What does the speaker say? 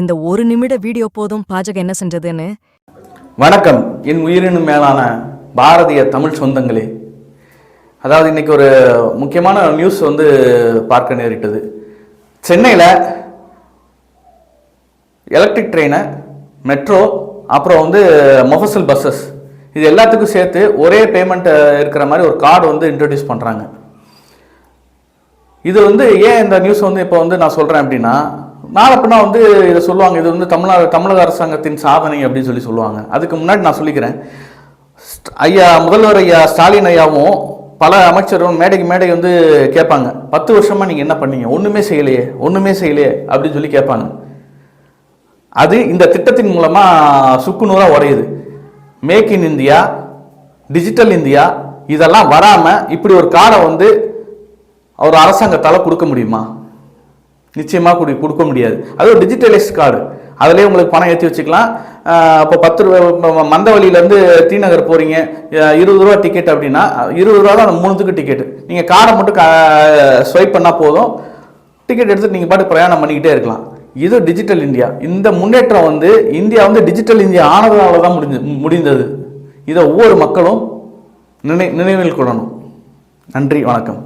இந்த ஒரு நிமிட வீடியோ போதும் பாஜக என்ன செஞ்சதுன்னு? வணக்கம். என் உயிரினும் மேலான பாரதிய தமிழ் சொந்தங்களே. அதாவது இன்னைக்கு ஒரு முக்கியமான நியூஸ் வந்து பார்க்க நேரிட்டது. சென்னையில் எலக்ட்ரிக் ட்ரெயினை மெட்ரோ அப்புறம் வந்து மொஃபசல் பஸ்ஸஸ் இது எல்லாத்துக்கும் சேர்த்து ஒரே பேமெண்ட் இருக்கிற மாதிரி ஒரு கார்டு வந்து இன்ட்ரடியூஸ் பண்ணுறாங்க இது வந்து ஏன் இந்த நியூஸ் வந்து இப்போ வந்து நான் சொல்கிறேன் அப்படின்னா நாளை பின்னா வந்து இதை சொல்லுவாங்க இது வந்து தமிழ்நாடு தமிழக அரசாங்கத்தின் சாதனை அப்படின்னு சொல்லி சொல்லுவாங்க. அதுக்கு முன்னாடி நான் சொல்லிக்கிறேன். ஐயா முதல்வர் ஐயா ஸ்டாலின் ஐயாவும் பல அமைச்சரும் மேடைக்கு மேடை வந்து கேட்பாங்க. பத்து வருஷமா நீங்கள் என்ன பண்ணீங்க? ஒன்றுமே செய்யலையே ஒன்றுமே செய்யலையே அப்படின்னு சொல்லி கேட்பாங்க. அது இந்த திட்டத்தின் மூலமாக சுக்குநூறாக உடையுது. Make in India digital India இதெல்லாம் வராமல் இப்படி ஒரு காரை வந்து ஒரு அரசாங்கத்தால் கொடுக்க முடியுமா? நிச்சயமாக கொடு கொடுக்க முடியாது. அது ஒரு டிஜிட்டலைஸ்ட் கார்டு அதிலே உங்களுக்கு பணம் ஏற்றி வச்சுக்கலாம். இப்போ பத்து ரூபா ம- மந்த வழியிலேருந்து டி நகர் போகிறீங்க இருபது ரூபா டிக்கெட் அப்படின்னா இருபது ரூபா தான் அந்த மூணுத்துக்கு டிக்கெட் நீங்கள் கார்டை மட்டும் ஸ்வைப் பண்ணால் போதும். டிக்கெட் எடுத்துகிட்டு நீங்கள் பாட்டு பிரயாணம் பண்ணிக்கிட்டே இருக்கலாம். இது டிஜிட்டல் இந்தியா இந்த முன்னேற்றம் வந்து இந்தியா வந்து டிஜிட்டல் இந்தியா ஆனதுனால தான் முடிஞ்சு முடிந்தது. இதை ஒவ்வொரு மக்களும் நினை நினைவில் கொள்ளணும். நன்றி வணக்கம்.